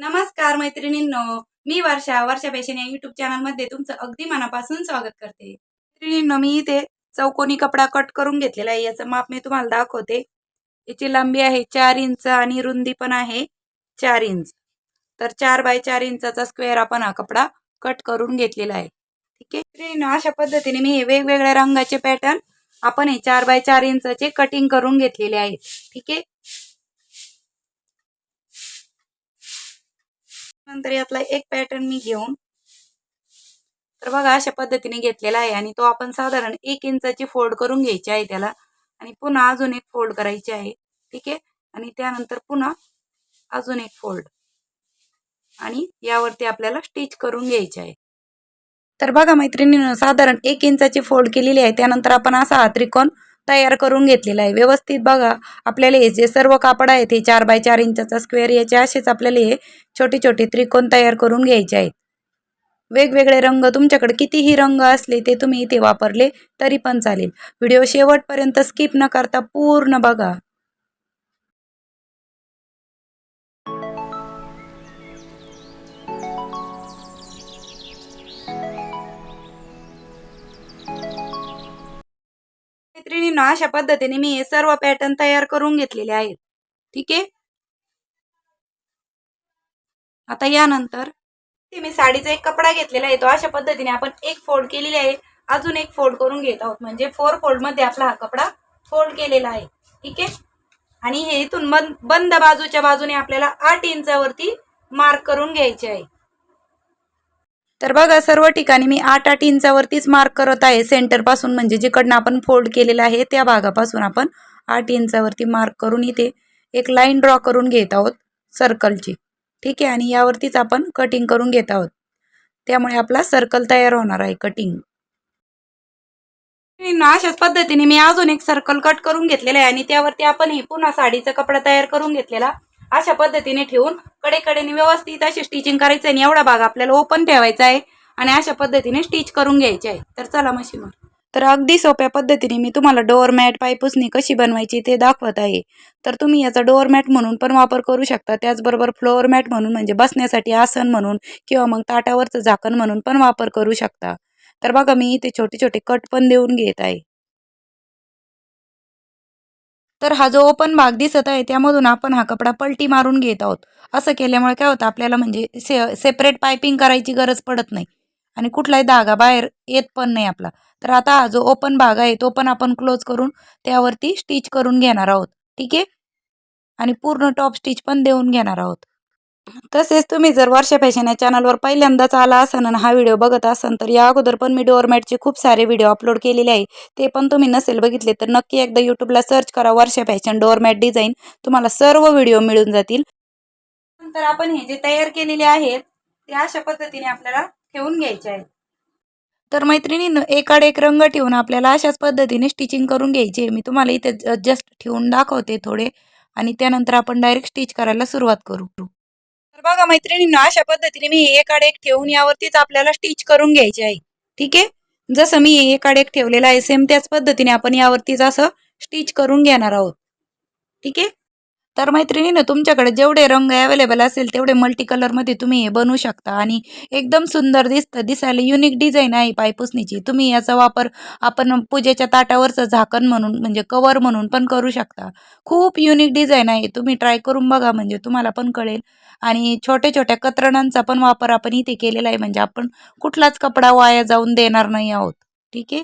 नमस्कार मैत्रिणींनो मी वर्षा वर्षा फॅशन या युट्यूब चॅनलमध्ये तुमचं अगदी मनापासून स्वागत करते. मैत्रिणींनो मी इथे चौकोनी कपडा कट करून घेतलेला आहे याचं माप मी तुम्हाला दाखवते. याची लांबी आहे चार इंच आणि रुंदी पण आहे चार इंच. तर चार बाय चार इंचाचा स्क्वेअर आपण हा कपडा कट करून घेतलेला आहे. ठीक आहे? मैत्रिणींनो, अशा पद्धतीने मी हे वेगवेगळ्या रंगाचे पॅटर्न आपण हे चार बाय चार इंचाचे कटिंग करून घेतलेले आहेत. ठीक आहे? नंतर यातला एक पॅटर्न मी घेऊन तर बघा अशा पद्धतीने घेतलेला आहे. आणि तो आपण साधारण एक इंचाची फोल्ड करून घ्यायची आहे त्याला. आणि पुन्हा अजून एक फोल्ड करायची आहे. ठीक आहे? आणि त्यानंतर पुन्हा अजून एक फोल्ड आणि यावरती आपल्याला स्टिच करून घ्यायचे आहे. तर बघा मैत्रिणीनं साधारण एक इंचाची फोल्ड केलेली आहे. त्यानंतर आपण असा हा त्रिकोण तयार करून घेतलेला आहे. व्यवस्थित बघा आपल्याला हे जे सर्व कापड आहेत हे चार बाय चार इंचाचा स्क्वेअर याचे असेच आपल्याला हे छोटे छोटे त्रिकोण तयार करून घ्यायचे आहेत. वेगवेगळे रंग तुमच्याकडे कितीही रंग असले ते तुम्ही इथे वापरले तरी पण चालेल. व्हिडिओ शेवटपर्यंत स्किप न करता पूर्ण बघा. ना अशा पद्धतीने मी हे सर्व पॅटर्न तयार करून घेतलेले आहेत. ठीक आहे? आता यानंतर ते मी साडीचा एक कपडा घेतलेला आहे. तो अशा पद्धतीने आपण एक फोल्ड केलेली आहे. अजून एक फोल्ड करून घेत आहोत. म्हणजे फोर फोल्डमध्ये आपला हा कपडा फोल्ड केलेला आहे. ठीक आहे? आणि हे इथून बंद बंद बाजूच्या बाजूने आपल्याला आठ इंचावरती मार्क करून घ्यायचे आहे. तर बघा सर्व ठिकाणी मी आठ आठ इंचावरतीच मार्क करत आहे. सेंटरपासून म्हणजे जिकडनं आपण फोल्ड केलेलं आहे त्या भागापासून आपण आठ इंचावरती मार्क करून इथे एक लाईन ड्रॉ करून घेत आहोत सर्कलची ठीक आहे? आणि यावरतीच आपण कटिंग करून घेत आहोत. त्यामुळे आपला सर्कल तयार होणार आहे कटिंग अशाच पद्धतीने मी अजून एक सर्कल कट करून घेतलेला आहे आणि त्यावरती आपण हे पुन्हा साडीचा कपडा तयार करून घेतलेला अशा पद्धतीने ठेवून कडेकडेने व्यवस्थित अशी स्टिचिंग करायचं आणि एवढा भाग आपल्याला ओपन ठेवायचा आहे. आणि अशा पद्धतीने स्टिच करून घ्यायचे आहे. तर चला मशीनवर तर अगदी सोप्या पद्धतीने मी तुम्हाला डोअरमॅट पायपुसणी कशी बनवायची ते दाखवत आहे. तर तुम्ही याचा डोअरमॅट म्हणून पण वापर करू शकता. त्याचबरोबर फ्लोअर मॅट म्हणून म्हणजे बसण्यासाठी आसन म्हणून किंवा मग ताटावरचं झाकण म्हणून पण वापर करू शकता. तर बघा मी इथे छोटे छोटे कट पण देऊन घेत आहे. तर हा जो ओपन भाग दिसत आहे त्यामधून आपण हा कपडा पलटी मारून घेत आहोत. असं केल्यामुळे काय होतं आपल्याला म्हणजे से सेपरेट पायपिंग करायची गरज पडत नाही. आणि कुठलाही धागा बाहेर येत पण नाही आपला. तर आता हा जो ओपन भाग आहे तो पण आपण क्लोज करून त्यावरती स्टिच करून घेणार आहोत. ठीक आहे? आणि पूर्ण टॉप स्टिच पण देऊन घेणार आहोत. तसेच तुम्ही जर वर्षा फॅशन या चॅनलवर पहिल्यांदाच आला असाल आणि हा व्हिडिओ बघत असाल तर या अगोदर पण मी डोअरमॅटचे खूप सारे व्हिडिओ अपलोड केलेले आहे. ते पण तुम्ही नसेल बघितले तर नक्की एकदा यूट्यूबला सर्च करा वर्षा फॅशन डोअरमॅट डिझाईन. तुम्हाला सर्व व्हिडिओ मिळून जातील. नंतर आपण हे जे तयार केलेले आहेत ते अशा पद्धतीने आपल्याला ठेवून घ्यायचे आहेत तर मैत्रिणीनं एकाड एक रंग ठेवून आपल्याला अशाच पद्धतीने स्टिचिंग करून घ्यायची मी तुम्हाला इथे जस्ट ठेवून दाखवते थोडे. आणि त्यानंतर आपण डायरेक्ट स्टिच करायला सुरुवात करू. बघा मैत्रिणींना अशा पद्धतीने मी एकाड एक ठेवून यावरतीच आपल्याला स्टिच करून घ्यायची आहे. ठीक आहे? जसं मी एकाड एक ठेवलेलं आहे सेम त्याच पद्धतीने आपण यावरतीच असं स्टिच करून घेणार आहोत. ठीक आहे? तर मैत्रिणीनं तुमच्याकडे जेवढे रंग अवेलेबल असेल तेवढे मल्टी कलरमध्ये तुम्ही हे बनवू शकता. आणि एकदम सुंदर दिसतं दिसायला युनिक डिझाईन आहे पायपुसणीची. तुम्ही याचा वापर आपण पूजेच्या ताटावरचं झाकण म्हणून म्हणजे कवर म्हणून पण करू शकता. खूप युनिक डिझाईन आहे. तुम्ही ट्राय करून बघा म्हणजे तुम्हाला पण कळेल. आणि छोट्या छोट्या कतरणांचा पण वापर आपण इथे केलेला आहे. म्हणजे आपण कुठलाच कपडा वाया जाऊन देणार नाही आहोत. ठीक आहे?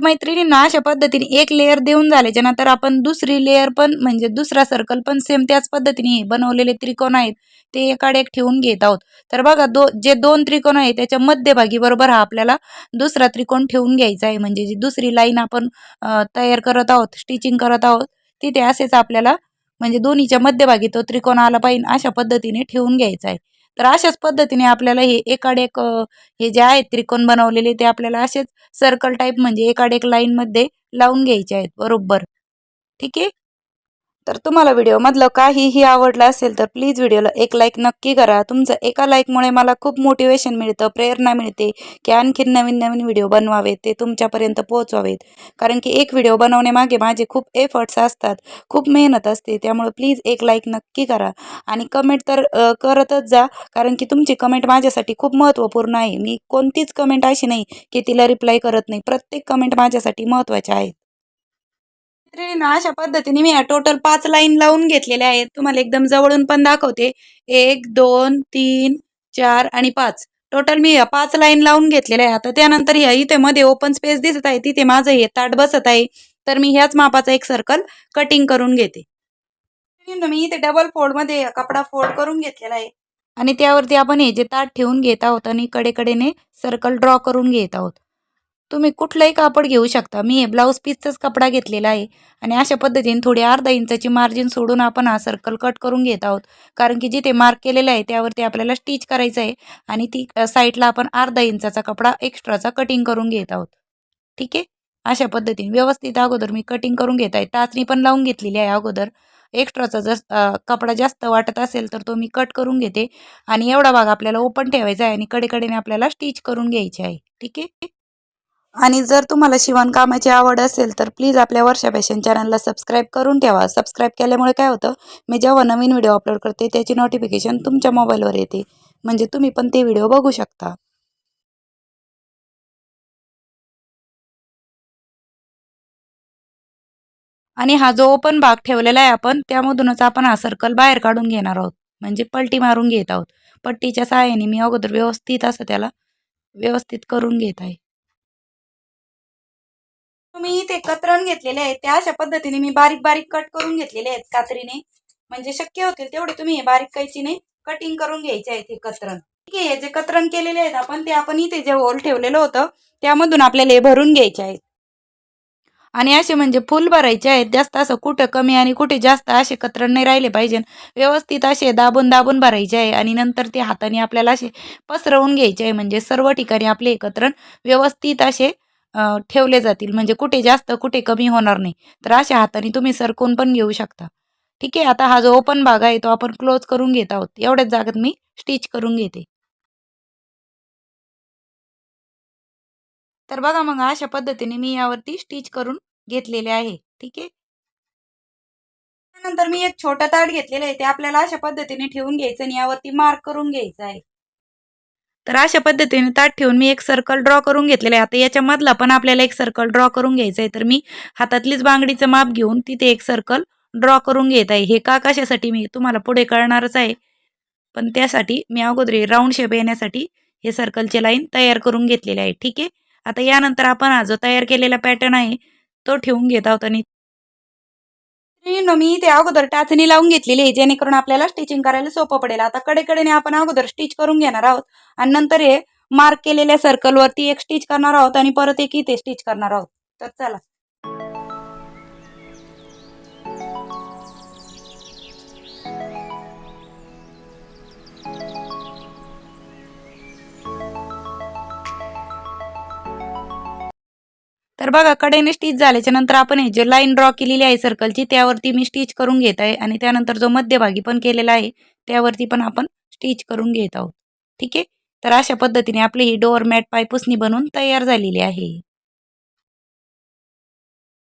तर मैत्रिणींना अशा पद्धतीने एक लेअर देऊन झाल्याच्यानंतर आपण दुसरी लेअर पण म्हणजे दुसरा सर्कल पण सेम त्याच पद्धतीने बनवलेले त्रिकोण आहेत ते एकाड एक ठेवून घेत आहोत. तर बघा दो जे दोन त्रिकोण आहे त्याच्या मध्यभागी बरोबर हा आपल्याला दुसरा त्रिकोण ठेवून घ्यायचा आहे. म्हणजे जी दुसरी लाईन आपण तयार करत आहोत स्टिचिंग करत आहोत तिथे असेच आपल्याला म्हणजे दोन्हीच्या मध्यभागी तो त्रिकोण आला पाहिजे अशा पद्धतीने ठेवून घ्यायचा आहे. तर अशाच पद्धतीने आपल्याला हे एकाड एक हे जे आहेत त्रिकोण बनवलेले ते आपल्याला असेच सर्कल टाईप म्हणजे एकाड एक लाईनमध्ये लावून घ्यायचे आहेत बरोबर? ठीक आहे? तर तुम्हाला व्हिडिओमधलं काहीही आवडलं असेल तर प्लीज व्हिडिओला एक लाईक नक्की करा. तुमचं एका लाईकमुळे मला खूप मोटिवेशन मिळतं प्रेरणा मिळते की आणखीन नवीन नवीन व्हिडिओ बनवावेत ते तुमच्यापर्यंत पोहोचवावेत. कारण की एक व्हिडिओ बनवण्यामागे माझे खूप एफर्ट्स असतात खूप मेहनत असते त्यामुळे प्लीज एक लाईक नक्की करा. आणि कमेंट तर करतच जा कारण की तुमची कमेंट माझ्यासाठी खूप महत्त्वपूर्ण आहे. मी कोणतीच कमेंट अशी नाही की तिला रिप्लाय करत नाही. प्रत्येक कमेंट माझ्यासाठी महत्त्वाच्या आहेत. ना अशा पद्धतीने मी टोटल पाच लाईन लावून घेतलेल्या आहेत. तुम्हाला एकदम जवळून पण दाखवते. एक दोन तीन चार आणि पाच. टोटल मी या पाच लाईन लावून घेतलेल्या आहे आता त्यानंतर ह्या इथे मध्ये ओपन स्पेस दिसत आहे. तिथे माझं हे ताट बसत आहे. तर मी ह्याच मापाचा एक सर्कल कटिंग करून घेते. मी इथे डबल फोल्डमध्ये कपडा फोल्ड करून घेतलेला आहे. आणि त्यावरती आपण हे जे ताट ठेवून घेत आहोत आणि कडेकडेने सर्कल ड्रॉ करून घेत आहोत. तुम्ही कुठलंही कापड घेऊ शकता. मी हे ब्लाऊज पीसचाच कपडा घेतलेला आहे आणि अशा पद्धतीने थोडी अर्धा इंचाची मार्जिन सोडून आपण हा सर्कल कट करून घेत आहोत. कारण की जिथे मार्क केलेलं आहे त्यावरती आपल्याला स्टिच करायचं आहे आणि ती साईडला आपण अर्धा इंचाचा कपडा एक्स्ट्राचा कटिंग करून घेत आहोत. ठीक आहे? अशा पद्धतीने व्यवस्थित अगोदर मी कटिंग करून घेत आहे. टाचणी पण लावून घेतलेली आहे अगोदर. एक्स्ट्राचा जर कपडा जास्त वाटत असेल तर तो मी कट करून घेते आणि एवढा भाग आपल्याला ओपन ठेवायचा आहे आणि कडेकडेने आपल्याला स्टिच करून घ्यायची आहे. ठीक आहे? आणि जर तुम्हाला शिवणकामाची आवड असेल तर प्लीज आपल्या वर्षा फॅशन चॅनलला सबस्क्राईब करून ठेवा. सबस्क्राईब केल्यामुळे काय होतं मी जेव्हा नवीन व्हिडिओ अपलोड करते त्याची नोटिफिकेशन तुमच्या मोबाईलवर येते. म्हणजे तुम्ही पण ते व्हिडिओ बघू शकता. आणि हा जो ओपन भाग ठेवलेला आहे आपण त्यामधूनच आपण हा सर्कल बाहेर काढून घेणार आहोत. म्हणजे पलटी मारून घेत आहोत. पट्टीच्या सहाय्याने मी अगोदर व्यवस्थित असं त्याला व्यवस्थित करून घेत आहे. तुम्ही इथे कतरण घेतलेले आहेत. त्या अशा पद्धतीने मी बारीक बारीक कट करून घेतलेले आहेत कात्रीने. म्हणजे शक्य होतील तेवढे तुम्ही हे बारीक कैचीने कटिंग करून घ्यायचे आहेत हे कतरण. ठीक आहे हे जे कतरण केलेले आहेत आपण ते आपण इथे जे होल ठेवलेलं होतं त्यामधून आपल्याला हे भरून घ्यायचे आहेत. आणि असे म्हणजे फुल भरायचे आहेत. जास्त असं कुठं कमी आणि कुठे जास्त असे कतरण नाही राहिले पाहिजे. व्यवस्थित असे दाबून दाबून भरायचे आहे आणि नंतर ते हाताने आपल्याला असे पसरवून घ्यायचे आहे. म्हणजे सर्व ठिकाणी आपले एकत्रण व्यवस्थित असे ठेवले जातील. म्हणजे कुठे जास्त कुठे कमी होणार नाही. तर अशा हाताने तुम्ही सरकून पण घेऊ शकता. ठीक आहे? आता हा जो ओपन भाग आहे तो आपण क्लोज करून घेत आहोत. एवढ्याच जागेत मी स्टिच करून घेते. तर बघा मग अशा पद्धतीने मी यावरती स्टिच करून घेतलेले आहे. ठीक आहे? त्यानंतर मी एक छोटा ताट घेतलेला आहे. ते आपल्याला अशा पद्धतीने ठेवून घ्यायचं आणि यावरती मार्क करून घ्यायचं आहे. तर अशा पद्धतीने ताट ठेवून मी एक सर्कल ड्रॉ करून घेतलेलं आहे. आता याच्यामधला पण आपल्याला एक सर्कल ड्रॉ करून घ्यायचं आहे तर मी हातातलीच बांगडीचं माप घेऊन तिथे एक सर्कल ड्रॉ करून घेत आहे. हे का कशासाठी मी तुम्हाला पुढे कळणारच आहे. पण त्यासाठी मी अगोदर राऊंड शेप येण्यासाठी हे सर्कलचे लाईन तयार करून घेतलेले आहे. ठीक आहे? आता यानंतर आपण हा जो तयार केलेला पॅटर्न आहे तो ठेवून घेत आहोत आणि मी ते अगोदर टाचणी लावून घेतलेली आहे जेणेकरून आपल्याला स्टिचिंग करायला सोपं पडेल. आता कडेकडेने आपण अगोदर स्टिच करून घेणार आहोत आणि नंतर हे मार्क केलेल्या सर्कलवरती एक स्टिच करणार आहोत आणि परत एक इथे स्टिच करणार आहोत. तर चला. तर बघा कडेने स्टिच झाल्याच्यानंतर आपण हे जे लाईन ड्रॉ केलेली आहे सर्कलची त्यावरती मी स्टिच करून घेत आहे आणि त्यानंतर जो मध्यभागी पण केलेला आहे त्यावरती पण आपण स्टिच करून घेत आहोत. ठीक आहे? तर अशा पद्धतीने आपली ही डोअर मॅट पायपुसणी बनवून तयार झालेली आहे.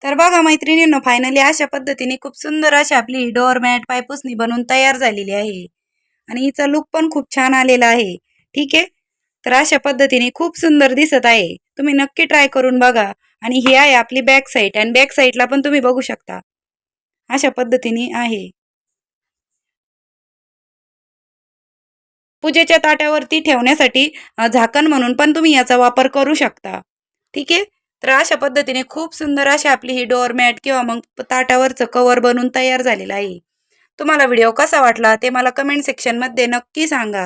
तर बघा मैत्रिणींनो फायनली अशा पद्धतीने खूप सुंदर अशी आपली ही डोअर मॅट पायपुसणी बनवून तयार झालेली आहे. आणि हिचा लुक पण खूप छान आलेला आहे. ठीक आहे? तर अशा पद्धतीने खूप सुंदर दिसत आहे. तुम्ही नक्की ट्राय करून बघा. आणि ही आहे आपली बॅक साईड आणि बॅक साईडला पण तुम्ही बघू शकता. अशा पद्धतीने आहे. पूजेच्या ताट्यावरती ठेवण्यासाठी झाकण म्हणून पण तुम्ही याचा वापर करू शकता. ठीक आहे? तर अशा पद्धतीने खूप सुंदर अशी आपली ही डोअरमॅट किंवा मग ताटावरचं कवर बनून तयार झालेलं आहे. तुम्हाला व्हिडिओ कसा वाटला ते मला कमेंट सेक्शनमध्ये नक्की सांगा.